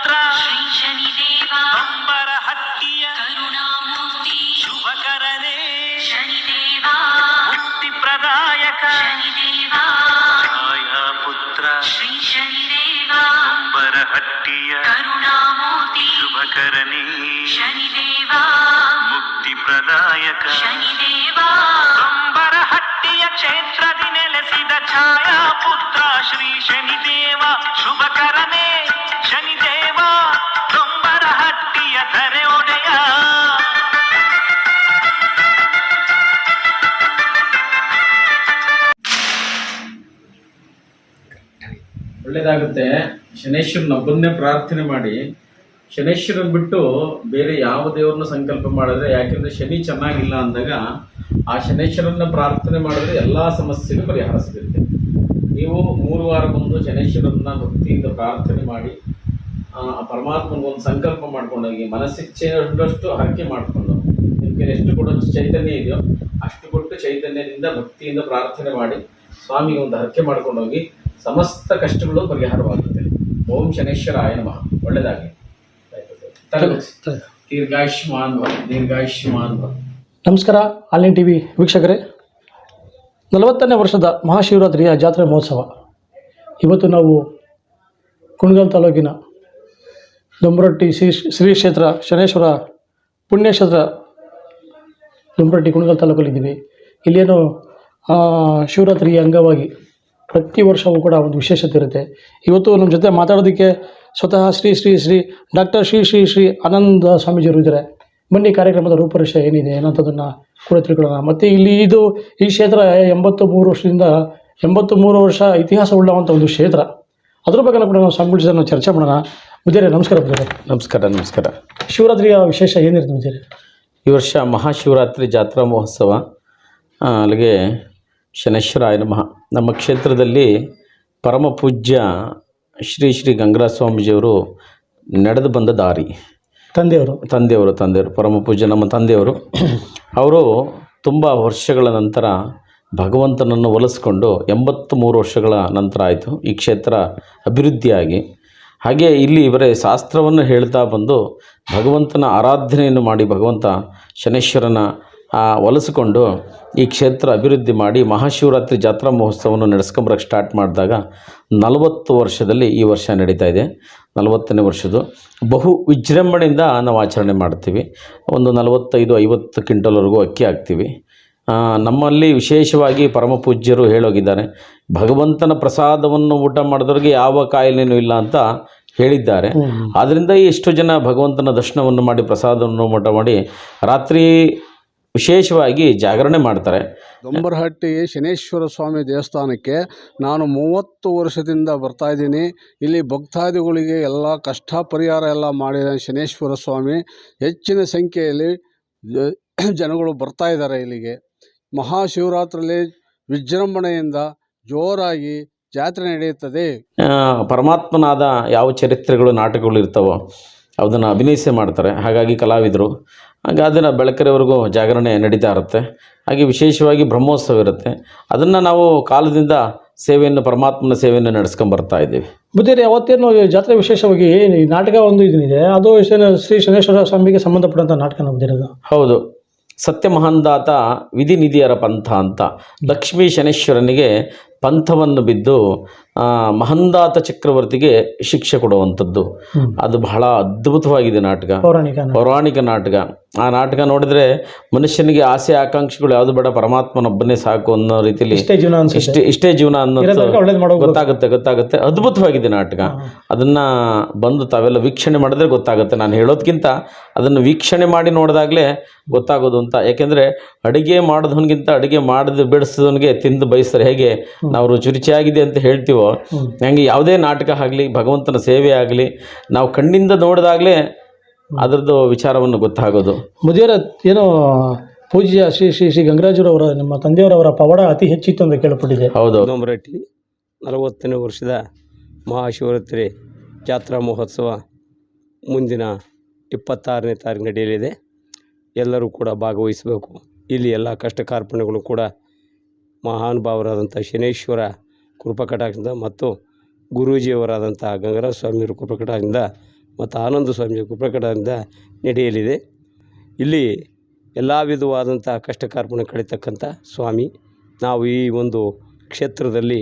ಪುತ್ರ ಶ್ರೀ ಶನಿದೇವ ಅಂಬರ ಹಟ್ಟಿಯ ಕರುಣಾಮೂರ್ತಿ ಶುಭಕರನೇ ಶನಿದೇವ ಮುಕ್ತಿ ಪ್ರದಾಯಕ ಶನಿದೇವ ಛಾಯಾ ಪುತ್ರ ಶ್ರೀ ಶನಿದೇವ ಅಂಬರ ಹಟ್ಟಿಯ ಕರುಣಾಮೂರ್ತಿ ಶುಭಕರನೇ ಶನಿದೇವ ಮುಕ್ತಿ ಪ್ರದಾಯಕ ಶನಿದೇವ ಅಂಬರ ಹಟ್ಟಿಯ ಕ್ಷೇತ್ರದಿ ನೆಲೆಸಿದ ಛಾಯಾ ಪುತ್ರ ಶ್ರೀ ಶನಿದೇವ ಶುಭಕರನೇ ಶನೇಶ್ವರನೊಬ್ಬನ್ನೇ ಪ್ರಾರ್ಥನೆ ಮಾಡಿ ಶನೇಶ್ವರನ್ ಬಿಟ್ಟು ಬೇರೆ ಯಾವ ದೇವ್ರನ್ನ ಸಂಕಲ್ಪ ಮಾಡಿದ್ರೆ, ಯಾಕೆಂದ್ರೆ ಶನಿ ಚೆನ್ನಾಗಿಲ್ಲ ಅಂದಾಗ ಆ ಶನೇಶ್ವರನ್ನ ಪ್ರಾರ್ಥನೆ ಮಾಡಿದ್ರೆ ಎಲ್ಲಾ ಸಮಸ್ಯೆಗೂ ಪರಿಹಾರ ಸಿಗುತ್ತೆ. ನೀವು ಮೂರು ವಾರ ಬಂದು ಶನೇಶ್ವರನ್ನ ಭಕ್ತಿಯಿಂದ ಪ್ರಾರ್ಥನೆ ಮಾಡಿ, ಆ ಪರಮಾತ್ಮನಿಗೊಂದು ಸಂಕಲ್ಪ ಮಾಡ್ಕೊಂಡೋಗಿ ಮನಸ್ಸಿಚ್ಛೆ ಅಷ್ಟು ಹರಕೆ ಮಾಡಿಕೊಂಡು ನಿಮಗೆ ಎಷ್ಟು ಕೊಡೋ ಚೈತನ್ಯ ಇದೆಯೋ ಅಷ್ಟು ಕೊಟ್ಟು ಚೈತನ್ಯದಿಂದ ಭಕ್ತಿಯಿಂದ ಪ್ರಾರ್ಥನೆ ಮಾಡಿ, ಸ್ವಾಮಿಗೆ ಒಂದು ಹರಕೆ ಮಾಡ್ಕೊಂಡೋಗಿ, ಸಮಸ್ತ ಕಷ್ಟಗಳು ಪರಿಹಾರವಾಗುತ್ತೆ. ಓಂ ಶನೇಶ್ವರಾಯ ನಮಃ. ಒಳ್ಳೆದಾಗಿ ದೀರ್ಘಾಯುಷ್ಮಾನ್ ದೀರ್ಘಾಯುಷ್ಮಾನ್ ನಮಸ್ಕಾರ ಆನ್ಲೈನ್ ಟಿ ವಿ ವೀಕ್ಷಕರೇ. ನಲವತ್ತನೇ ವರ್ಷದ ಮಹಾಶಿವರಾತ್ರಿಯ ಜಾತ್ರೆ ಮಹೋತ್ಸವ. ಇವತ್ತು ನಾವು ಕುಣಗಲ್ ತಾಲೂಕಿನ ದೊಂಬರಟ್ಟಿ ಶ್ರೀ ಶ್ರೀ ಕ್ಷೇತ್ರ ಶನೇಶ್ವರ ಪುಣ್ಯಕ್ಷೇತ್ರ ದೊಂಬರಟ್ಟಿ ಕುಣಗಲ್ ತಾಲೂಕಲ್ಲಿದ್ದೀವಿ ಇಲ್ಲೇನು ಶಿವರಾತ್ರಿಯ ಅಂಗವಾಗಿ ಪ್ರತಿ ವರ್ಷವೂ ಕೂಡ ಒಂದು ವಿಶೇಷತೆ ಇರುತ್ತೆ. ಇವತ್ತು ನಮ್ಮ ಜೊತೆ ಮಾತಾಡೋದಕ್ಕೆ ಸ್ವತಃ ಶ್ರೀ ಶ್ರೀ ಶ್ರೀ ಡಾಕ್ಟರ್ ಶ್ರೀ ಶ್ರೀ ಶ್ರೀ ಆನಂದ ಸ್ವಾಮೀಜಿಯವರು ಇದ್ದಾರೆ. ಬನ್ನಿ ಕಾರ್ಯಕ್ರಮದ ರೂಪರೇಷೆ ಏನಿದೆ ಅನ್ನೋಂಥದ್ದನ್ನು ಕೂಡ ತಿಳ್ಕೊಳ್ಳೋಣ. ಮತ್ತು ಇಲ್ಲಿ ಇದು ಈ ಕ್ಷೇತ್ರ ಎಂಬತ್ತು ಮೂರು ವರ್ಷದಿಂದ ಎಂಬತ್ತು ಮೂರು ವರ್ಷ ಇತಿಹಾಸ ಉಳ್ಳವಂಥ ಒಂದು ಕ್ಷೇತ್ರ. ಅದ್ರ ಬಗ್ಗೆ ಕೂಡ ನಾವು ಸ್ವಾಮೀಜಿ ಚರ್ಚೆ ಮಾಡೋಣ. ಮುಜೇರೆ ನಮಸ್ಕಾರ ಮುಜೇರೆ ನಮಸ್ಕಾರ ನಮಸ್ಕಾರ. ಶಿವರಾತ್ರಿಯ ವಿಶೇಷ ಏನಿರುತ್ತೆ ಮುಜೇರೆ ಈ ವರ್ಷ ಮಹಾಶಿವರಾತ್ರಿ ಜಾತ್ರಾ ಮಹೋತ್ಸವ. ಅಲ್ಲಿಗೆ ಶನೇಶ್ವರಾಯ ನಮಃ. ನಮ್ಮ ಕ್ಷೇತ್ರದಲ್ಲಿ ಪರಮ ಪೂಜ್ಯ ಶ್ರೀ ಶ್ರೀ ಗಂಗರಾಜ ಸ್ವಾಮೀಜಿಯವರು ನಡೆದು ಬಂದ ದಾರಿ. ತಂದೆಯವರು. ತಂದೆಯವರು ತಂದೆಯವರು ಪರಮ ಪೂಜ್ಯ ನಮ್ಮ ತಂದೆಯವರು. ಅವರು ತುಂಬ ವರ್ಷಗಳ ನಂತರ ಭಗವಂತನನ್ನು ಒಲಿಸ್ಕೊಂಡು ಎಂಬತ್ತು ಮೂರು ವರ್ಷಗಳ ನಂತರ ಆಯಿತು ಈ ಕ್ಷೇತ್ರ ಅಭಿವೃದ್ಧಿಯಾಗಿ. ಹಾಗೆ ಇಲ್ಲಿ ಇವರೇ ಶಾಸ್ತ್ರವನ್ನು ಹೇಳ್ತಾ ಬಂದು ಭಗವಂತನ ಆರಾಧನೆಯನ್ನು ಮಾಡಿ ಭಗವಂತ ಶನೇಶ್ವರನ ಆ, ಒಲಿಸಿಕೊಂಡು ಈ ಕ್ಷೇತ್ರ ಅಭಿವೃದ್ಧಿ ಮಾಡಿ ಮಹಾಶಿವರಾತ್ರಿ ಜಾತ್ರಾ ಮಹೋತ್ಸವವನ್ನು ನಡೆಸ್ಕೊಂಬರಕ್ಕೆ ಸ್ಟಾರ್ಟ್ ಮಾಡಿದಾಗ ನಲವತ್ತು ವರ್ಷದಲ್ಲಿ ಈ ವರ್ಷ ನಡೀತಾ ಇದೆ. ನಲವತ್ತನೇ ವರ್ಷದ್ದು. ಬಹು ವಿಜೃಂಭಣೆಯಿಂದ ನಾವು ಆಚರಣೆ ಮಾಡ್ತೀವಿ. ಒಂದು ನಲವತ್ತೈದು ಐವತ್ತು ಕ್ವಿಂಟಲ್ವರೆಗೂ ಅಕ್ಕಿ ಹಾಕ್ತೀವಿ. ನಮ್ಮಲ್ಲಿ ವಿಶೇಷವಾಗಿ ಪರಮ ಪೂಜ್ಯರು ಹೇಳೋಗಿದ್ದಾರೆ. ಭಗವಂತನ ಪ್ರಸಾದವನ್ನು ಊಟ ಮಾಡಿದವ್ರಿಗೆ ಯಾವ ಕಾಯಿಲೆನೂ ಇಲ್ಲ ಅಂತ ಹೇಳಿದ್ದಾರೆ. ಆದ್ದರಿಂದ ಎಷ್ಟು ಜನ ಭಗವಂತನ ದರ್ಶನವನ್ನು ಮಾಡಿ ಪ್ರಸಾದವನ್ನು ಊಟ ಮಾಡಿ ರಾತ್ರಿ ವಿಶೇಷವಾಗಿ ಜಾಗರಣೆ ಮಾಡ್ತಾರೆ. ದೊಂಬರಹಟ್ಟಿ ಶನೇಶ್ವರ ಸ್ವಾಮಿ ದೇವಸ್ಥಾನಕ್ಕೆ ನಾನು ಮೂವತ್ತು ವರ್ಷದಿಂದ ಬರ್ತಾ ಇದ್ದೀನಿ. ಇಲ್ಲಿ ಭಕ್ತಾದಿಗಳಿಗೆ ಎಲ್ಲ ಕಷ್ಟ ಪರಿಹಾರ ಎಲ್ಲ ಮಾಡಿದ ಶನೇಶ್ವರ ಸ್ವಾಮಿ. ಹೆಚ್ಚಿನ ಸಂಖ್ಯೆಯಲ್ಲಿ ಜನಗಳು ಬರ್ತಾ ಇದ್ದಾರೆ ಇಲ್ಲಿಗೆ. ಮಹಾಶಿವರಾತ್ರಿಯಲ್ಲಿ ವಿಜೃಂಭಣೆಯಿಂದ ಜೋರಾಗಿ ಜಾತ್ರೆ ನಡೆಯುತ್ತದೆ. ಪರಮಾತ್ಮನಾದ ಯಾವ ಚರಿತ್ರೆಗಳು ನಾಟಕಗಳು ಇರ್ತಾವೋ ಅದನ್ನು ಅಭಿನಯಿಸಿ ಮಾಡ್ತಾರೆ. ಹಾಗಾಗಿ ಕಲಾವಿದರು ಹಾಗೆ ಅದನ್ನು ಬೆಳಕರೆವರೆಗೂ ಜಾಗರಣೆ ನಡೀತಾ ಇರುತ್ತೆ. ಹಾಗೆ ವಿಶೇಷವಾಗಿ ಬ್ರಹ್ಮೋತ್ಸವ ಇರುತ್ತೆ ಅದನ್ನು ನಾವು ಕಾಲದಿಂದ ಸೇವೆಯನ್ನು ಪರಮಾತ್ಮನ ಸೇವೆಯನ್ನು ನಡೆಸ್ಕೊಂಬರ್ತಾ ಇದ್ದೀವಿ. ಬುದ್ಧಿರಿ ಅವತ್ತೇನು ಜಾತ್ರೆ ವಿಶೇಷವಾಗಿ ಏನು ಈ ನಾಟಕ ಒಂದು ಇದನ್ನಿದೆ ಅದು ಶ್ರೀ ಶನೇಶ್ವರ ಸ್ವಾಮಿಗೆ ಸಂಬಂಧಪಟ್ಟಂಥ ನಾಟಕ ನಾವು ಅದು ಹೌದು. ಸತ್ಯ ಮಹಾಂದಾತ ವಿಧಿ ನಿಧಿಯರ ಪಂಥ ಅಂತ ಲಕ್ಷ್ಮೀ ಶನೇಶ್ವರನಿಗೆ ಪಂಥವನ್ನು ಬಿದ್ದು ಮಹಂದಾತ ಚಕ್ರವರ್ತಿಗೆ ಶಿಕ್ಷೆ ಕೊಡುವಂಥದ್ದು. ಅದು ಬಹಳ ಅದ್ಭುತವಾಗಿದೆ ನಾಟಕ. ಪೌರಾಣಿಕ ಪೌರಾಣಿಕ ನಾಟಕ. ಆ ನಾಟಕ ನೋಡಿದ್ರೆ ಮನುಷ್ಯನಿಗೆ ಆಸೆ ಆಕಾಂಕ್ಷೆಗಳು ಯಾವುದು ಬೇಡ ಪರಮಾತ್ಮನೊಬ್ಬನೇ ಸಾಕು ಅನ್ನೋ ರೀತಿಯಲ್ಲಿ ಇಷ್ಟೇ ಜೀವನ ಅನ್ಸುತ್ತೆ. ಇಷ್ಟೇ ಇಷ್ಟೇ ಜೀವನ ಅನ್ನೋದು ಒಳ್ಳೇದು ಗೊತ್ತಾಗುತ್ತೆ ಗೊತ್ತಾಗುತ್ತೆ. ಅದ್ಭುತವಾಗಿದೆ ನಾಟಕ. ಅದನ್ನ ಬಂದು ತಾವೆಲ್ಲ ವೀಕ್ಷಣೆ ಮಾಡಿದ್ರೆ ಗೊತ್ತಾಗುತ್ತೆ. ನಾನು ಹೇಳೋದ್ಕಿಂತ ಅದನ್ನು ವೀಕ್ಷಣೆ ಮಾಡಿ ನೋಡಿದಾಗ್ಲೇ ಗೊತ್ತಾಗೋದು ಅಂತ. ಯಾಕೆಂದ್ರೆ ಅಡುಗೆ ಮಾಡೋದವನಿಗಿಂತ ಅಡುಗೆ ಮಾಡಿದ ಬಿಡಿಸಿದವನ್ಗೆ ತಿಂದು ಬಯಸ್ತಾರೆ. ಹೇಗೆ? ನಾವು ರುಚಿ ರುಚಿಯಾಗಿದೆ ಅಂತ ಹೇಳ್ತೀವೋ? ಹಂಗೆ ಯಾವುದೇ ನಾಟಕ ಆಗಲಿ ಭಗವಂತನ ಸೇವೆ ಆಗಲಿ ನಾವು ಕಣ್ಣಿಂದ ನೋಡಿದಾಗಲೇ ಅದರದ್ದು ವಿಚಾರವನ್ನು ಗೊತ್ತಾಗೋದು. ಮುದಿಯರ ಏನೋ ಪೂಜ್ಯ ಶ್ರೀ ಶ್ರೀ ಶ್ರೀ ಗಂಗರಾಜರವರ ನಿಮ್ಮ ತಂದೆಯವರವರ ಪವಾಡ ಅತಿ ಹೆಚ್ಚಿತ್ತು ಅಂತ ಕೇಳಪಟ್ಟಿದೆ ಹೌದು. ದೊಂಬರಟ್ಟಿ ನಲವತ್ತನೇ ವರ್ಷದ ಮಹಾಶಿವರಾತ್ರಿ ಜಾತ್ರಾ ಮಹೋತ್ಸವ ಮುಂದಿನ ಇಪ್ಪತ್ತಾರನೇ ತಾರೀಕು ನಡೆಯಲಿದೆ ಎಲ್ಲರೂ ಕೂಡ ಭಾಗವಹಿಸಬೇಕು. ಇಲ್ಲಿ ಎಲ್ಲ ಕಷ್ಟ ಕಾರ್ಪಣ್ಯಗಳು ಕೂಡ ಮಹಾನುಭಾವರಾದಂಥ ಶನೇಶ್ವರ ಕೃಪಕಟಾಕ್ಷದಿಂದ ಮತ್ತು ಗುರೂಜಿಯವರಾದಂಥ ಗಂಗರಾಜ ಸ್ವಾಮಿಯವರ ಕೃಪಕಟಾಕ್ಷದಿಂದ ಮತ್ತು ಆನಂದ ಸ್ವಾಮಿ ಪ್ರಕಟದಿಂದ ನಡೆಯಲಿದೆ. ಇಲ್ಲಿ ಎಲ್ಲ ವಿಧವಾದಂಥ ಕಷ್ಟ ಕಾರ್ಪಣ್ಯ ಕಳೀತಕ್ಕಂಥ ಸ್ವಾಮಿ ನಾವು ಈ ಒಂದು ಕ್ಷೇತ್ರದಲ್ಲಿ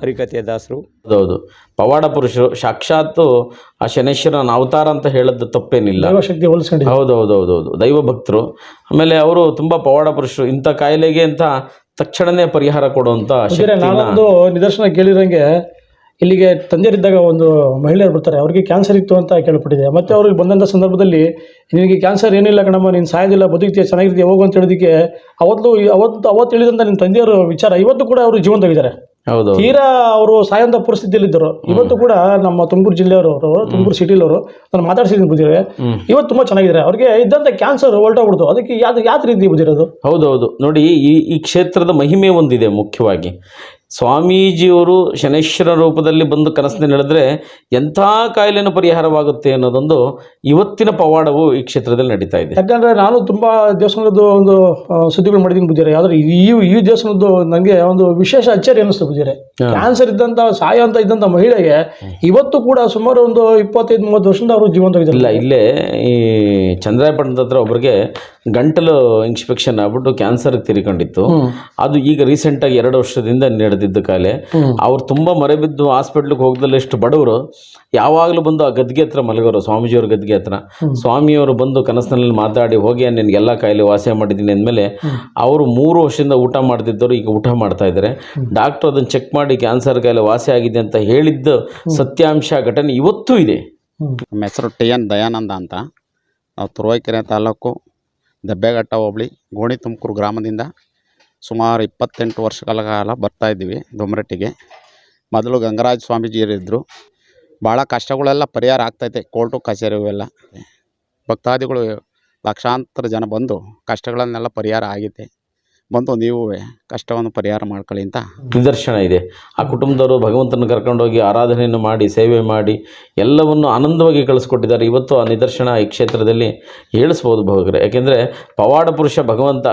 ಹರಿಕಥೆಯ ದಾಸರು. ಹೌದು ಪವಾಡ ಪುರುಷರು ಸಾಕ್ಷಾತ್ತು ಆ ಶನೇಶ್ವರನ ಅವತಾರ ಅಂತ ಹೇಳದ್ದು ತಪ್ಪೇನಿಲ್ಲ. ಹೌದು ಹೌದು ಹೌದು ಹೌದು ದೈವ ಭಕ್ತರು. ಆಮೇಲೆ ಅವರು ತುಂಬ ಪವಾಡ ಪುರುಷರು. ಇಂಥ ಕಾಯಿಲೆಗೆ ಅಂತ ತಕ್ಷಣನೇ ಪರಿಹಾರ ಕೊಡುವಂಥ ಶಕ್ತಿನ ನಾನೊಂದು ನಿದರ್ಶನ ಕೇಳಿರಂಗೆ ಇಲ್ಲಿಗೆ ತಂದೆಯರಿದ್ದಾಗ ಒಂದು ಮಹಿಳೆಯರು ಬರ್ತಾರೆ ಅವರಿಗೆ ಕ್ಯಾನ್ಸರ್ ಇತ್ತು ಅಂತ ಕೇಳ್ಪಟ್ಟಿದೆ ಮತ್ತೆ ಅವ್ರಿಗೆ ಬಂದಂಥ ಸಂದರ್ಭದಲ್ಲಿ ನಿನಗೆ ಕ್ಯಾನ್ಸರ್ ಏನಿಲ್ಲ ಕಣಮ್ಮ ನೀನು ಸಾಯೋದಿಲ್ಲ ಬದುಕ್ತೀಯ ಚೆನ್ನಾಗಿರ್ತೀಯ ಹೋಗು ಅಂತ ಹೇಳಿದಕ್ಕೆ ಅವತ್ತು ಅವತ್ತು ಅವತ್ತು ಹೇಳಿದಂಥ ನಿಮ್ಮ ತಂದೆಯವರು ವಿಚಾರ ಇವತ್ತು ಕೂಡ ಅವರು ಜೀವಂತವಿದ್ದಾರೆ ಹೌದು ತೀರಾ ಅವರು ಸಾಯಂತ ಪರಿಸ್ಥಿತಿಯಲ್ಲಿ ಇದ್ದರು ಇವತ್ತು ಕೂಡ ನಮ್ಮ ತುಮಕೂರು ಜಿಲ್ಲೆಯವರು ತುಮಕೂರು ಸಿಟಿಲವರು ನಾನು ಮಾತಾಡ್ಸಿದ್ದೀನಿ ಬುದ್ಧಿರೆ. ಇವತ್ತು ತುಂಬ ಚೆನ್ನಾಗಿದ್ದಾರೆ. ಅವ್ರಿಗೆ ಇದ್ದಂಥ ಕ್ಯಾನ್ಸರ್ ಹೊರಟೋಗ್ಬಿಡ್ತು. ಅದಕ್ಕೆ ಯಾವ್ದು ಯಾವ ರೀತಿ ಬುದ್ಧಿರೋದು? ಹೌದೌದು. ನೋಡಿ ಈ ಈ ಕ್ಷೇತ್ರದ ಮಹಿಮೆ ಒಂದಿದೆ ಮುಖ್ಯವಾಗಿ. ಸ್ವಾಮೀಜಿಯವರು ಶನೇಶ್ವರ ರೂಪದಲ್ಲಿ ಬಂದು ಕನಸಿನಲ್ಲಿ ಹೇಳಿದ್ರೆ ಎಂಥ ಕಾಯಿಲೆನೂ ಪರಿಹಾರವಾಗುತ್ತೆ ಅನ್ನೋದೊಂದು ಇವತ್ತಿನ ಪವಾಡವು ಈ ಕ್ಷೇತ್ರದಲ್ಲಿ ನಡೀತಾ ಇದೆ. ಯಾಕಂದ್ರೆ ನಾನು ತುಂಬಾ ದೇವಸ್ಥಾನದ ಒಂದು ಸುದ್ದಿಗಳು ಮಾಡಿದ್ದೀನಿ ಬುದ್ಧಿರೆ ಆದ್ರೆ ಈ ಈ ದೇವಸ್ಥಾನದ್ದು ನನಗೆ ಒಂದು ವಿಶೇಷ ಅಚ್ಚರಿ ಅನ್ನಿಸ್ತು ಬುದ್ಧಿರೆ ಕ್ಯಾನ್ಸರ್ ಇದ್ದಂತ ಸಾಯ ಅಂತ ಇದ್ದಂತ ಮಹಿಳೆಗೆ ಇವತ್ತು ಕೂಡ ಸುಮಾರು ಒಂದು ಇಪ್ಪತ್ತೈದು ಮೂವತ್ತು ವರ್ಷದಿಂದ ಅವರು ಇಲ್ಲ ಇಲ್ಲೇ ಈ ಚಂದ್ರಾಯಪಟ್ಟಣದ ಹತ್ರ ಒಬ್ಬರಿಗೆ ಗಂಟಲು ಇನ್ಸ್ಪೆಕ್ಷನ್ ಆಗ್ಬಿಟ್ಟು ಕ್ಯಾನ್ಸರ್ ತೀರಿಕೊಂಡಿತ್ತು. ಅದು ಈಗ ರೀಸೆಂಟಾಗಿ ಎರಡು ವರ್ಷದಿಂದ ನಡೆದಿದ್ದ ಕಾಲೆ ಅವ್ರು ತುಂಬಾ ಮರೆಬಿದ್ದು ಹಾಸ್ಪಿಟ್ಲಿಗೆ ಹೋಗ್ದಲ್ಲಿ ಎಷ್ಟು ಬಡವರು. ಯಾವಾಗಲೂ ಬಂದು ಆ ಗದ್ಗೆ ಹತ್ರ ಮಲಗೋರು ಸ್ವಾಮೀಜಿಯವ್ರ ಗದ್ಗೆ ಹತ್ರ. ಸ್ವಾಮಿಯವರು ಬಂದು ಕನಸಿನಲ್ಲಿ ಮಾತಾಡಿ ಹೋಗಿ ನಿನಗೆಲ್ಲ ಕಾಯಿಲೆ ವಾಸಿ ಮಾಡಿದ್ದೀನಿ ಅಂದಮೇಲೆ ಅವರು ಮೂರು ವರ್ಷದಿಂದ ಊಟ ಮಾಡ್ತಿದ್ದವರು ಈಗ ಊಟ ಮಾಡ್ತಾ ಇದ್ದಾರೆ. ಡಾಕ್ಟರ್ ಅದನ್ನು ಚೆಕ್ ಮಾಡಿ ಕ್ಯಾನ್ಸರ್ ಕಾಯಿಲೆ ವಾಸಿ ಆಗಿದೆ ಅಂತ ಹೇಳಿದ್ದು ಸತ್ಯಾಂಶ ಘಟನೆ ಇವತ್ತೂ ಇದೆ. ನಮ್ಮ ಹೆಸರು ಟಿ ಎನ್ ದಯಾನಂದ ಅಂತ. ನಾವು ತುರುವೇಕೆರೆ ತಾಲೂಕು ದಬ್ಬೆಘಟ್ಟ ಹೋಬಳಿ ಗೋಣಿ ತುಮಕೂರು ಗ್ರಾಮದಿಂದ ಸುಮಾರು ಇಪ್ಪತ್ತೆಂಟು ವರ್ಷಗಳ ಕಾಲ ಬರ್ತಾ ಇದ್ದೀವಿ ದೊಮ್ರಟ್ಟಿಗೆ ಮೊದಲು ಗಂಗರಾಜ ಸ್ವಾಮೀಜಿಯರಿದ್ದರು ಭಾಳ ಕಷ್ಟಗಳೆಲ್ಲ ಪರಿಹಾರ ಆಗ್ತೈತೆ ಕೋರ್ಟು, ಕಚೇರಿ ಇವೆಲ್ಲ. ಭಕ್ತಾದಿಗಳು ಲಕ್ಷಾಂತರ ಜನ ಬಂದು ಕಷ್ಟಗಳನ್ನೆಲ್ಲ ಪರಿಹಾರ ಆಗಿದೆ. ಬಂದು ನೀವು ಕಷ್ಟವನ್ನು ಪರಿಹಾರ ಮಾಡ್ಕೊಳ್ಳಿ ಅಂತ ನಿದರ್ಶನ ಇದೆ. ಆ ಕುಟುಂಬದವರು ಭಗವಂತನ ಕರ್ಕೊಂಡೋಗಿ ಆರಾಧನೆಯನ್ನು ಮಾಡಿ ಸೇವೆ ಮಾಡಿ ಎಲ್ಲವನ್ನು ಆನಂದವಾಗಿ ಕಳಿಸ್ಕೊಟ್ಟಿದ್ದಾರೆ. ಇವತ್ತು ಆ ನಿದರ್ಶನ ಈ ಕ್ಷೇತ್ರದಲ್ಲಿ ಹೇಳಿಸ್ಬೋದು ಭಗವರೆ ಯಾಕೆಂದರೆ ಪವಾಡ ಪುರುಷ ಭಗವಂತ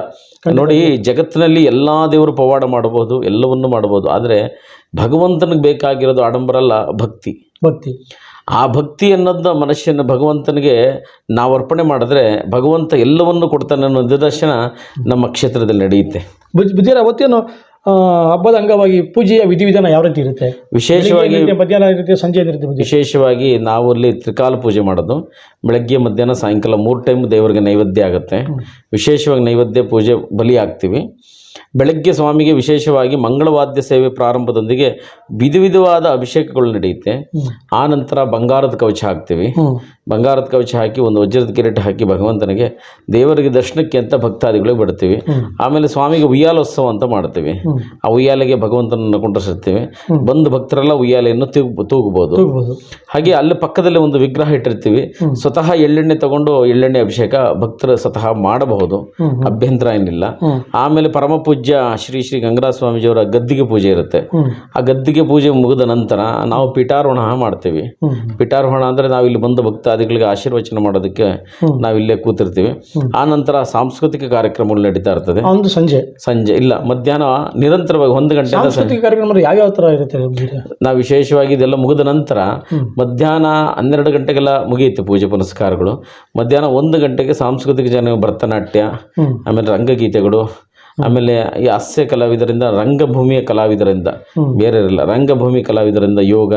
ನೋಡಿ ಜಗತ್ತಿನಲ್ಲಿ ಎಲ್ಲ ದೇವರು ಪವಾಡ ಮಾಡಬಹುದು ಎಲ್ಲವನ್ನೂ ಮಾಡಬಹುದು. ಆದರೆ ಭಗವಂತನಿಗೆ ಬೇಕಾಗಿರೋದು ಆಡಂಬರಲ್ಲ ಭಕ್ತಿ. ಭಕ್ತಿ. ಆ ಭಕ್ತಿ ಅನ್ನೋದನ್ನ ಮನುಷ್ಯನ ಭಗವಂತನಿಗೆ ನಾವು ಅರ್ಪಣೆ ಮಾಡಿದ್ರೆ ಭಗವಂತ ಎಲ್ಲವನ್ನು ಕೊಡ್ತಾನೆ ಅನ್ನೋ ನಿದರ್ಶನ ನಮ್ಮ ಕ್ಷೇತ್ರದಲ್ಲಿ ನಡೆಯುತ್ತೆ. ಬುದ್ಧಿರ ಅವತ್ತೇನು ಆ, ಹಬ್ಬದ ಅಂಗವಾಗಿ ಪೂಜೆಯ ವಿಧಿವಿಧಾನ ಯಾವ ರೀತಿ ಇರುತ್ತೆ? ವಿಶೇಷವಾಗಿ ಬೆಳಿಗ್ಗೆ ಏನಿರುತ್ತೆ, ಮಧ್ಯಾಹ್ನ ಇರುತ್ತೆ ಸಂಜೆ ಏನಿರುತ್ತೆ ಬುದ್ಧಿ? ವಿಶೇಷವಾಗಿ ನಾವು ಅಲ್ಲಿ ತ್ರಿಕಾಲ ಪೂಜೆ ಮಾಡೋದು. ಬೆಳಗ್ಗೆ ಮಧ್ಯಾಹ್ನ ಸಾಯಂಕಾಲ ಮೂರು ಟೈಮ್ ದೇವರಿಗೆ ನೈವೇದ್ಯ ಆಗುತ್ತೆ. ವಿಶೇಷವಾಗಿ ನೈವೇದ್ಯ ಪೂಜೆ ಬಲಿ ಹಾಕ್ತೀವಿ ಬೆಳಗ್ಗೆ ಸ್ವಾಮಿಗೆ ವಿಶೇಷವಾಗಿ ಮಂಗಳವಾದ್ಯ ಸೇವೆ ಪ್ರಾರಂಭದೊಂದಿಗೆ ವಿಧ ವಿಧವಾದ ಅಭಿಷೇಕಗಳು ನಡೆಯುತ್ತೆ. ಆ ನಂತರ ಬಂಗಾರದ ಕವಚ ಹಾಕ್ತೀವಿ. ಬಂಗಾರದ ಕವಚ ಹಾಕಿ ಒಂದು ವಜ್ರದ ಕಿರೀಟ ಹಾಕಿ ಭಗವಂತನಿಗೆ ದೇವರಿಗೆ ದರ್ಶನಕ್ಕೆ ಅಂತ ಭಕ್ತಾದಿಗಳಿಗೆ ಬಿಡ್ತೀವಿ. ಆಮೇಲೆ ಸ್ವಾಮಿಗೆ ಉಯ್ಯಾಲೋತ್ಸವ ಅಂತ ಮಾಡ್ತೀವಿ. ಆ ಉಯ್ಯಾಲೆಗೆ ಭಗವಂತನನ್ನು ಕೊಂಡಿಸಿರ್ತೀವಿ ಬಂದು ಭಕ್ತರೆಲ್ಲ ಉಯ್ಯಾಲೆಯನ್ನು ತೂಗ್ ತೂಗಬಹುದು ಹಾಗೆ ಅಲ್ಲಿ ಪಕ್ಕದಲ್ಲಿ ಒಂದು ವಿಗ್ರಹ ಇಟ್ಟಿರ್ತೀವಿ. ಸ್ವತಃ ಎಳ್ಳೆಣ್ಣೆ ತಗೊಂಡು ಎಳ್ಳೆಣ್ಣೆ ಅಭಿಷೇಕ ಭಕ್ತರು ಸ್ವತಃ ಮಾಡಬಹುದು. ಅಭ್ಯಂತರ ಏನಿಲ್ಲ. ಆಮೇಲೆ ಪರಮ ಪೂಜ್ಯ ಶ್ರೀ ಶ್ರೀ ಗಂಗರಾಜ ಸ್ವಾಮೀಜಿಯವರ ಗದ್ದಿಗೆ ಪೂಜೆ ಇರುತ್ತೆ. ಆ ಗದ್ದಿಗೆ ಪೂಜೆ ಮುಗಿದ ನಂತರ ನಾವು ಪೀಠಾರೋಹಣ ಮಾಡ್ತೀವಿ. ಪಿಟಾರೋಹಣ ಅಂದರೆ ನಾವು ಇಲ್ಲಿ ಬಂದ ಭಕ್ತಾದಿಗಳಿಗೆ ಆಶೀರ್ವಚನ ಮಾಡೋದಕ್ಕೆ ನಾವು ಇಲ್ಲೇ ಕೂತಿರ್ತೀವಿ. ಆ ನಂತರ ಸಾಂಸ್ಕೃತಿಕ ಕಾರ್ಯಕ್ರಮಗಳು ನಡೀತಾ ಇರ್ತದೆ. ಒಂದು ಸಂಜೆ. ಸಂಜೆ ಇಲ್ಲ ಮಧ್ಯಾಹ್ನ ನಿರಂತರವಾಗಿ ಒಂದು ಗಂಟೆ ಸಂಜೆ. ಕಾರ್ಯಕ್ರಮ ಯಾವ್ಯಾವ ಥರ ಇರುತ್ತೆ ನಾವು ವಿಶೇಷವಾಗಿ ಇದೆಲ್ಲ ಮುಗಿದ ನಂತರ ಮಧ್ಯಾಹ್ನ ಹನ್ನೆರಡು ಗಂಟೆಗೆಲ್ಲ ಮುಗಿಯುತ್ತೆ ಪೂಜೆ ಪುನಸ್ಕಾರಗಳು. ಮಧ್ಯಾಹ್ನ ಒಂದು ಗಂಟೆಗೆ ಸಾಂಸ್ಕೃತಿಕ ಜನ ಭರತನಾಟ್ಯ ಆಮೇಲೆ ರಂಗಗೀತೆಗಳು ಆಮೇಲೆ ಈ ಹಾಸ್ಯ ಕಲಾವಿದರಿಂದ ರಂಗಭೂಮಿಯ ಕಲಾವಿದರಿಂದ ಬೇರೆ ಇರಲ್ಲ ರಂಗಭೂಮಿ ಕಲಾವಿದರಿಂದ ಯೋಗ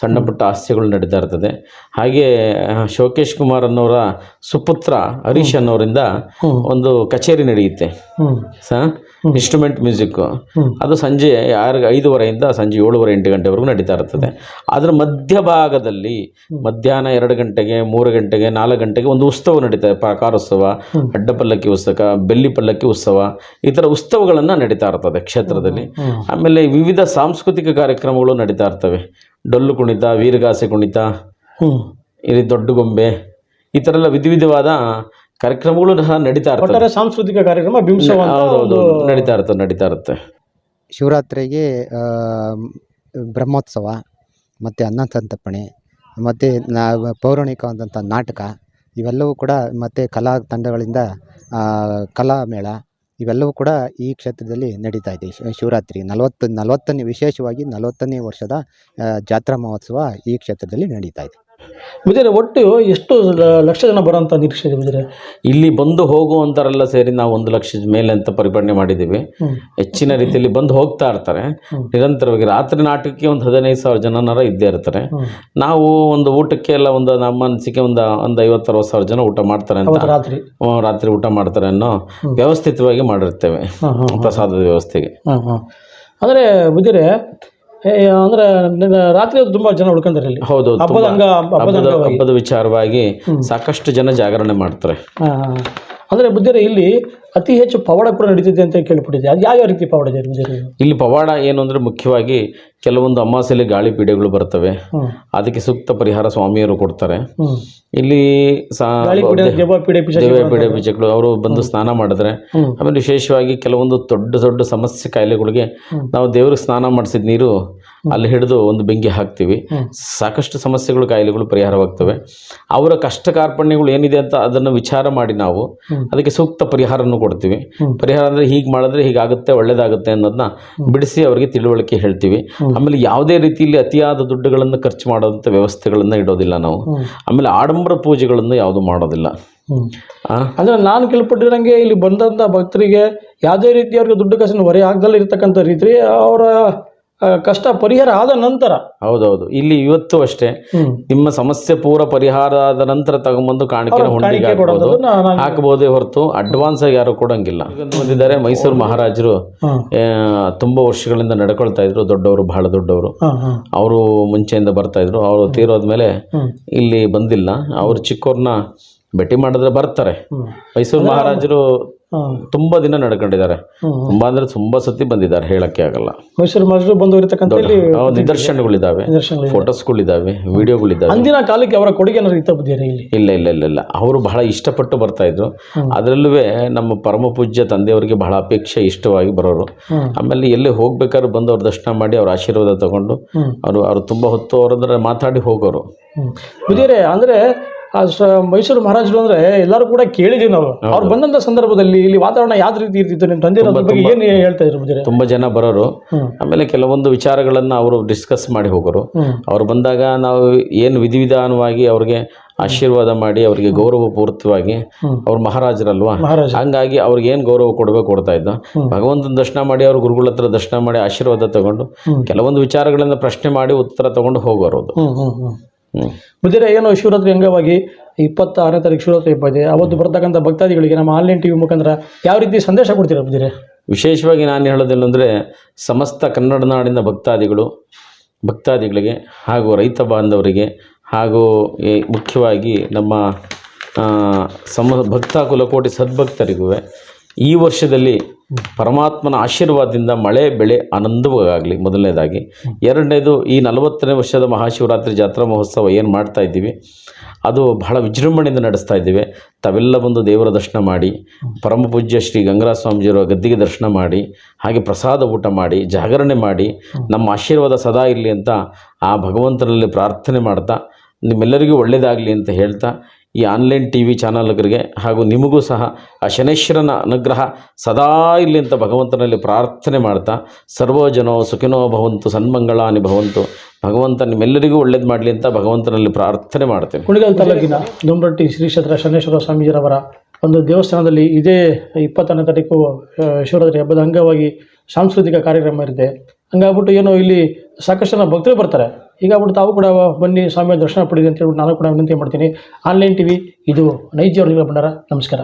ಸಣ್ಣ ಪುಟ್ಟ ಹಾಸ್ಯಗಳು ನಡೀತಾ ಇರ್ತದೆ. ಹಾಗೆ ಶೋಕೇಶ್ ಕುಮಾರ್ ಅನ್ನೋರ ಸುಪುತ್ರ ಹರೀಶ್ ಅನ್ನೋರಿಂದ ಒಂದು ಕಚೇರಿ ನಡೆಯುತ್ತೆ. ಸ ಇನ್ಸ್ಟ್ರೂಮೆಂಟ್ ಮ್ಯೂಸಿಕ್ ಅದು ಸಂಜೆ ಯಾರಿಗೆ ಐದುವರೆಯಿಂದ ಸಂಜೆ ಏಳುವರೆ ಎಂಟು ಗಂಟೆವರೆಗೂ ನಡೀತಾ ಇರ್ತದೆ. ಅದರ ಮಧ್ಯಭಾಗದಲ್ಲಿ ಮಧ್ಯಾಹ್ನ ಎರಡು ಗಂಟೆಗೆ ಮೂರು ಗಂಟೆಗೆ ನಾಲ್ಕು ಗಂಟೆಗೆ ಒಂದು ಉತ್ಸವ ನಡೀತಾ ಇದೆ. ಪ್ರಕಾರೋತ್ಸವ ಅಡ್ಡ ಪಲ್ಲಕ್ಕಿ ಉತ್ಸವ ಬೆಲ್ಲಿ ಪಲ್ಲಕ್ಕಿ ಉತ್ಸವ ಈ ಥರ ಉತ್ಸವಗಳನ್ನು ನಡೀತಾ ಇರ್ತದೆ ಕ್ಷೇತ್ರದಲ್ಲಿ. ಆಮೇಲೆ ವಿವಿಧ ಸಾಂಸ್ಕೃತಿಕ ಕಾರ್ಯಕ್ರಮಗಳು ನಡೀತಾ ಇರ್ತವೆ. ಡೊಳ್ಳು ಕುಣಿತ ವೀರಗಾಸೆ ಕುಣಿತ ಇಲ್ಲಿ ದೊಡ್ಡ ಗೊಂಬೆ ಈ ಥರ ಎಲ್ಲ ವಿಧ ವಿಧವಾದ ಕಾರ್ಯಕ್ರಮಗಳು ನಡೀತಾ ಇರ್ತವೆ ಒಟ್ಟಾರೆ ಸಾಂಸ್ಕೃತಿಕ ಕಾರ್ಯಕ್ರಮ ಹೌದೌದು ನಡೀತಾ ಇರುತ್ತೆ ನಡೀತಾ ಇರುತ್ತೆ. ಶಿವರಾತ್ರಿಗೆ ಬ್ರಹ್ಮೋತ್ಸವ ಮತ್ತು ಅನ್ನಸಂತರ್ಪಣೆ ಮತ್ತು ನಾ ಪೌರಾಣಿಕವಾದಂಥ ನಾಟಕ ಇವೆಲ್ಲವೂ ಕೂಡ ಮತ್ತು ಕಲಾ ತಂಡಗಳಿಂದ ಕಲಾ ಮೇಳ ಇವೆಲ್ಲವೂ ಕೂಡ ಈ ಕ್ಷೇತ್ರದಲ್ಲಿ ನಡೀತಾ ಇದೆ ಶಿ- ಶಿವರಾತ್ರಿ. ನಲವತ್ತು ನಲವತ್ತನೇ ವಿಶೇಷವಾಗಿ ನಲವತ್ತನೇ ವರ್ಷದ ಜಾತ್ರಾ ಮಹೋತ್ಸವ ಈ ಕ್ಷೇತ್ರದಲ್ಲಿ ನಡೀತಾ ಇದೆ. ಬಿದ್ದರೆ ಒಟ್ಟು ಎಷ್ಟು ಲಕ್ಷ ಜನ ಬರೋಂಥ ನಿರೀಕ್ಷೆ ಇದೆ ಬಿದಿರೆ ಇಲ್ಲಿ ಬಂದು ಹೋಗುವಂಥರೆಲ್ಲ ಸೇರಿ ನಾವು ಒಂದು ಲಕ್ಷದ ಮೇಲೆ ಅಂತ ಪರಿಗಣನೆ ಮಾಡಿದ್ದೀವಿ. ಹೆಚ್ಚಿನ ರೀತಿಯಲ್ಲಿ ಬಂದು ಹೋಗ್ತಾ ಇರ್ತಾರೆ. ನಿರಂತರವಾಗಿ ರಾತ್ರಿ ನಾಟಕಕ್ಕೆ ಒಂದು ಹದಿನೈದು ಸಾವಿರ ಜನನಾರ ಇದ್ದೇ ಇರ್ತಾರೆ. ನಾವು ಒಂದು ಊಟಕ್ಕೆ ಎಲ್ಲ ಒಂದು ನಮ್ಮ ಅನಿಸಿಕೆ ಒಂದು ಒಂದು ಐವತ್ತು ಅರವತ್ತು ಸಾವಿರ ಜನ ಊಟ ಮಾಡ್ತಾರೆ ಅಂತ. ರಾತ್ರಿ. ರಾತ್ರಿ ಊಟ ಮಾಡ್ತಾರೆ ಅನ್ನೋ ವ್ಯವಸ್ಥಿತವಾಗಿ ಮಾಡಿರ್ತೇವೆ. ಪ್ರಸಾದದ ವ್ಯವಸ್ಥೆಗೆ. ಅಂದರೆ ಬಿದ್ದರೆ ಅಂದರೆ ರಾತ್ರಿ ತುಂಬಾ ಜನ ಉಳ್ಕೊಂತಾರೆ ಇಲ್ಲಿ ಹೌದು ಹಬ್ಬದ ತುಂಬಾ. ಅಂಗ ಹಬ್ಬದ ಹಬ್ಬದ ವಿಚಾರವಾಗಿ ಸಾಕಷ್ಟು ಜನ ಜಾಗರಣೆ ಮಾಡ್ತಾರೆ. ಅಂದ್ರೆ ಅಂದರೆ ಬುದ್ಧಿರೆ ಇಲ್ಲಿ ಅತಿ ಹೆಚ್ಚು ಪವಾಡ ಕೂಡ ನಡೀತಿದೆ ಅಂತ ಕೇಳ್ಪಟ್ಟಿದೆ ಅದು ಯಾವ ರೀತಿ ಪವಾಡ ಇದೆ ಇಲ್ಲಿ ಪವಾಡ ಏನು ಅಂದ್ರೆ ಮುಖ್ಯವಾಗಿ ಕೆಲವೊಂದು ಅಮಾಸೆಯಲ್ಲಿ ಗಾಳಿ ಪೀಡೆಗಳು ಬರ್ತವೆ. ಅದಕ್ಕೆ ಸೂಕ್ತ ಪರಿಹಾರ ಸ್ವಾಮಿಯವರು ಕೊಡ್ತಾರೆ. ಇಲ್ಲಿ ಪೀಡೆ ಅವರು ಬಂದು ಸ್ನಾನ ಮಾಡಿದ್ರೆ. ಆಮೇಲೆ ವಿಶೇಷವಾಗಿ ಕೆಲವೊಂದು ದೊಡ್ಡ ದೊಡ್ಡ ಸಮಸ್ಯೆ ಕಾಯಿಲೆಗಳಿಗೆ ನಾವು ದೇವ್ರಿಗೆ ಸ್ನಾನ ಮಾಡಿಸಿದ ನೀರು ಅಲ್ಲಿ ಹಿಡಿದು ಒಂದು ಬೆಂಕಿ ಹಾಕ್ತೀವಿ. ಸಾಕಷ್ಟು ಸಮಸ್ಯೆಗಳು ಕಾಯಿಲೆಗಳು ಪರಿಹಾರವಾಗ್ತವೆ. ಅವರ ಕಷ್ಟ ಕಾರ್ಪಣ್ಯಗಳು ಏನಿದೆ ಅಂತ ಅದನ್ನು ವಿಚಾರ ಮಾಡಿ ನಾವು ಅದಕ್ಕೆ ಸೂಕ್ತ ಪರಿಹಾರವನ್ನು ಕೊಡ್ತೀವಿ. ಪರಿಹಾರ ಅಂದರೆ ಹೀಗೆ ಮಾಡಿದ್ರೆ ಹೀಗಾಗುತ್ತೆ ಒಳ್ಳೇದಾಗುತ್ತೆ ಅನ್ನೋದನ್ನ ಬಿಡಿಸಿ ಅವರಿಗೆ ತಿಳುವಳಿಕೆ ಹೇಳ್ತೀವಿ. ಆಮೇಲೆ ಯಾವುದೇ ರೀತಿಯಲ್ಲಿ ಅತಿಯಾದ ದುಡ್ಡುಗಳನ್ನು ಖರ್ಚು ಮಾಡೋಂಥ ವ್ಯವಸ್ಥೆಗಳನ್ನು ಇಡೋದಿಲ್ಲ ನಾವು. ಆಮೇಲೆ ಆಡಂಬರ ಪೂಜೆಗಳನ್ನು ಯಾವುದು ಮಾಡೋದಿಲ್ಲ. ಅಂದ್ರೆ ನಾನು ಕೇಳ್ಪಟ್ಟಿರಂಗೆ ಇಲ್ಲಿ ಬಂದಂಥ ಭಕ್ತರಿಗೆ ಯಾವುದೇ ರೀತಿ ಅವ್ರಿಗೆ ದುಡ್ಡು ಕಾಸಿನ ಹೊರೆ ಆಗ್ದಲ್ಲಿ ಇರ್ತಕ್ಕಂಥ ರೀತಿ ಅವರ ಕಷ್ಟ ಪರಿಹಾರ ಆದ ನಂತರ. ಹೌದೌದು. ಇಲ್ಲಿ ಇವತ್ತು ಅಷ್ಟೇ. ನಿಮ್ಮ ಸಮಸ್ಯೆ ಪೂರ ಪರಿಹಾರ ಆದ ನಂತರ ತಗೊಂಬಂದು ಕಾಣಿಕೆ ಹುಂಡಿಗೆ ಹಾಕ್ಬೋದು. ಹಾಕಬಹುದೇ ಹೊರತು ಅಡ್ವಾನ್ಸ್ ಆಗಿ ಯಾರು ಕೊಡಂಗಿಲ್ಲ. ಬಂದಿದ್ದಾರೆ ಮೈಸೂರು ಮಹಾರಾಜರು. ತುಂಬಾ ವರ್ಷಗಳಿಂದ ನಡ್ಕೊಳ್ತಾ ಇದ್ರು ದೊಡ್ಡವರು ಬಹಳ ದೊಡ್ಡವರು. ಅವರು ಮುಂಚೆಯಿಂದ ಬರ್ತಾ ಇದ್ರು. ಅವರು ತೀರೋದ್ಮೇಲೆ ಇಲ್ಲಿ ಬಂದಿಲ್ಲ. ಅವರು ಚಿಕ್ಕವ್ರನ್ನ ಭೇಟಿ ಮಾಡಿದ್ರೆ ಬರ್ತಾರೆ. ಮೈಸೂರು ಮಹಾರಾಜರು ತುಂಬಾ ದಿನ ನಡ್ಕೊಂಡಿದ್ದಾರೆ. ತುಂಬಾ ಅಂದ್ರೆ ತುಂಬಾ ಸತಿ ಬಂದಿದ್ದಾರೆ ಹೇಳಕ್ಕೆ ಆಗಲ್ಲ. ಮೈಸೂರು ಮಹಾರಾಜರು ಬಂದು ಇಲ್ಲಿ ಫೋಟೋಸ್ಗಳಿದಾವೆ ವಿಡಿಯೋಗಳಿದ್ದಾವೆ ಅಂದಿನ ಕಾಲಕ್ಕೆ ಅವರ ಕೊಡುಗೆ ಇಲ್ಲಿ? ಇಲ್ಲ ಇಲ್ಲ ಇಲ್ಲ ಇಲ್ಲ. ಅವರು ಬಹಳ ಇಷ್ಟಪಟ್ಟು ಬರ್ತಾ ಇದ್ರು. ಅದರಲ್ಲೂ ನಮ್ಮ ಪರಮ ಪೂಜ್ಯ ತಂದೆಯವರಿಗೆ ಬಹಳ ಅಪೇಕ್ಷೆ ಇಷ್ಟವಾಗಿ ಬರೋರು. ಆಮೇಲೆ ಎಲ್ಲಿ ಹೋಗ್ಬೇಕಾದ್ರೆ ಬಂದು ಅವ್ರ ದರ್ಶನ ಮಾಡಿ ಅವ್ರ ಆಶೀರ್ವಾದ ತಗೊಂಡು ಅವರು ಅವ್ರು ತುಂಬಾ ಹೊತ್ತು ಅವ್ರಂದ್ರೆ ಮಾತಾಡಿ ಹೋಗೋರು. ಅಂದ್ರೆ ಮೈಸೂರು ಮಹಾರಾಜರು ಅಂದ್ರೆ ಎಲ್ಲರೂ ಕೂಡ ಕೇಳಿದೀವಿ ನಾವು. ಅವ್ರು ಬಂದಂತ ಸಂದರ್ಭದಲ್ಲಿ ಇಲ್ಲಿ ವಾತಾವರಣ ಯಾವ ರೀತಿ ಇರ್ತಿತ್ತು? ನಿಮ್ ತಂದೆ ಅದ್ರ ಬಗ್ಗೆ ಏನು ಹೇಳ್ತಾ ಇದ್ರು ತುಂಬಾ ಜನ ಬರೋರು. ಆಮೇಲೆ ಕೆಲವೊಂದು ವಿಚಾರಗಳನ್ನ ಅವರು ಡಿಸ್ಕಸ್ ಮಾಡಿ ಹೋಗೋರು. ಅವ್ರು ಬಂದಾಗ ನಾವು ಏನು ವಿಧಿವಿಧಾನವಾಗಿ ಅವ್ರಿಗೆ ಆಶೀರ್ವಾದ ಮಾಡಿ ಅವರಿಗೆ ಗೌರವಪೂರ್ತಿವಾಗಿ ಅವ್ರು ಮಹಾರಾಜರಲ್ವಾ? ಮಹಾರಾಜ ಹಂಗಾಗಿ ಅವ್ರಿಗೆ ಏನು ಗೌರವ ಕೊಡ್ಬೇಕು ಕೊಡ್ತಾ ಇದ್ದ. ಭಗವಂತನ ದರ್ಶನ ಮಾಡಿ ಅವ್ರ ಗುರುಗಳ ಹತ್ರ ದರ್ಶನ ಮಾಡಿ ಆಶೀರ್ವಾದ ತಗೊಂಡು ಕೆಲವೊಂದು ವಿಚಾರಗಳನ್ನ ಪ್ರಶ್ನೆ ಮಾಡಿ ಉತ್ತರ ತಗೊಂಡು ಹೋಗೋರು ಹ್ಮ್. ಏನು ಶಿವರಾತ್ರಿ ಅಂಗವಾಗಿ ಇಪ್ಪತ್ತಾರನೇ ತಾರೀಕು ಶಿವರಾತ್ರಿ ಹಬ್ಬ ಇದೆ ಅವತ್ತು ಬರ್ತಕ್ಕಂಥ ಭಕ್ತಾದಿಗಳಿಗೆ ನಮ್ಮ ಆನ್ಲೈನ್ ಟಿವಿ ಮುಖಾಂತರ ಯಾವ ರೀತಿ ಸಂದೇಶ ಕೊಡ್ತೀರಾ ಬುದ್ಧಿಯರೇ ವಿಶೇಷವಾಗಿ ನಾನು ಹೇಳೋದೇನೆಂದರೆ ಸಮಸ್ತ ಕನ್ನಡ ನಾಡಿನ ಭಕ್ತಾದಿಗಳು, ಭಕ್ತಾದಿಗಳಿಗೆ ಹಾಗೂ ರೈತ ಬಾಂಧವರಿಗೆ ಹಾಗೂ ಮುಖ್ಯವಾಗಿ ನಮ್ಮ ಸಮ ಭಕ್ತ ಕುಲಕೋಟಿ ಸದ್ಭಕ್ತರಿಗೂ ಈ ವರ್ಷದಲ್ಲಿ ಪರಮಾತ್ಮನ ಆಶೀರ್ವಾದದಿಂದ ಮಳೆ, ಬೆಳೆ ಆನಂದವಾಗಲಿ. ಮೊದಲನೇದಾಗಿ, ಎರಡನೇದು ಈ ನಲವತ್ತನೇ ವರ್ಷದ ಮಹಾಶಿವರಾತ್ರಿ ಜಾತ್ರಾ ಮಹೋತ್ಸವ ಏನು ಮಾಡ್ತಾ ಇದ್ದೀವಿ, ಅದು ಬಹಳ ವಿಜೃಂಭಣೆಯಿಂದ ನಡೆಸ್ತಾ ಇದ್ದೀವಿ. ತಾವೆಲ್ಲ ಬಂದು ದೇವರ ದರ್ಶನ ಮಾಡಿ, ಪರಮ ಪೂಜ್ಯ ಶ್ರೀ ಗಂಗರಾ ಸ್ವಾಮೀಜಿಯವರ ಗದ್ದಿಗೆ ದರ್ಶನ ಮಾಡಿ, ಹಾಗೆ ಪ್ರಸಾದ ಊಟ ಮಾಡಿ, ಜಾಗರಣೆ ಮಾಡಿ, ನಮ್ಮ ಆಶೀರ್ವಾದ ಸದಾ ಇರಲಿ ಅಂತ ಆ ಭಗವಂತನಲ್ಲಿ ಪ್ರಾರ್ಥನೆ ಮಾಡ್ತಾ, ನಿಮ್ಮೆಲ್ಲರಿಗೂ ಒಳ್ಳೆಯದಾಗಲಿ ಅಂತ ಹೇಳ್ತಾ ಈ ಆನ್ಲೈನ್ ಟಿ ವಿ ಚಾನಲ್ಗಳಿಗೆ ಹಾಗೂ ನಿಮಗೂ ಸಹ ಆ ಶನೇಶ್ವರನ ಅನುಗ್ರಹ ಸದಾ ಇಲ್ಲಿ ಅಂತ ಭಗವಂತನಲ್ಲಿ ಪ್ರಾರ್ಥನೆ ಮಾಡ್ತಾ ಸರ್ವೋಜನೋ ಸುಖಿನೋ ಭವಂತು, ಸನ್ಮಂಗಳಾನಿ ಭವಂತು, ಭಗವಂತ ನಿಮ್ಮೆಲ್ಲರಿಗೂ ಒಳ್ಳೇದು ಮಾಡಲಿ ಅಂತ ಭಗವಂತನಲ್ಲಿ ಪ್ರಾರ್ಥನೆ ಮಾಡ್ತೇನೆ. ಕುಣಿಗಲ್ ತಾಲೂಕಿನ ದೊಂಬರಟ್ಟಿ ಶ್ರೀ ಕ್ಷೇತ್ರ ಶನೇಶ್ವರ ಸ್ವಾಮೀಜಿರವರ ಒಂದು ದೇವಸ್ಥಾನದಲ್ಲಿ ಇದೇ ಇಪ್ಪತ್ತನೇ ತಾರೀಕು ಶಿವರಾತ್ರಿ ಹಬ್ಬದ ಅಂಗವಾಗಿ ಸಾಂಸ್ಕೃತಿಕ ಕಾರ್ಯಕ್ರಮ ಇರುತ್ತೆ. ಹಂಗಾಗ್ಬಿಟ್ಟು ಏನೋ ಇಲ್ಲಿ ಸಾಕಷ್ಟು ಜನ ಭಕ್ತರು ಬರ್ತಾರೆ. ಹೀಗಾಗ್ಬಿಟ್ಟು ತಾವು ಕೂಡ ಬನ್ನಿ ಸ್ವಾಮಿಯ ದರ್ಶನ ಪಡೀರಿ ಅಂತ ಹೇಳ್ಬಿಟ್ಟು ನಾನು ಕೂಡ ವಿನಂತಿ ಮಾಡ್ತೀನಿ. ಆನ್ಲೈನ್ ಟಿ ವಿ ಇದು ನೈಜ ಭಂಡಾರ ನಮಸ್ಕಾರ.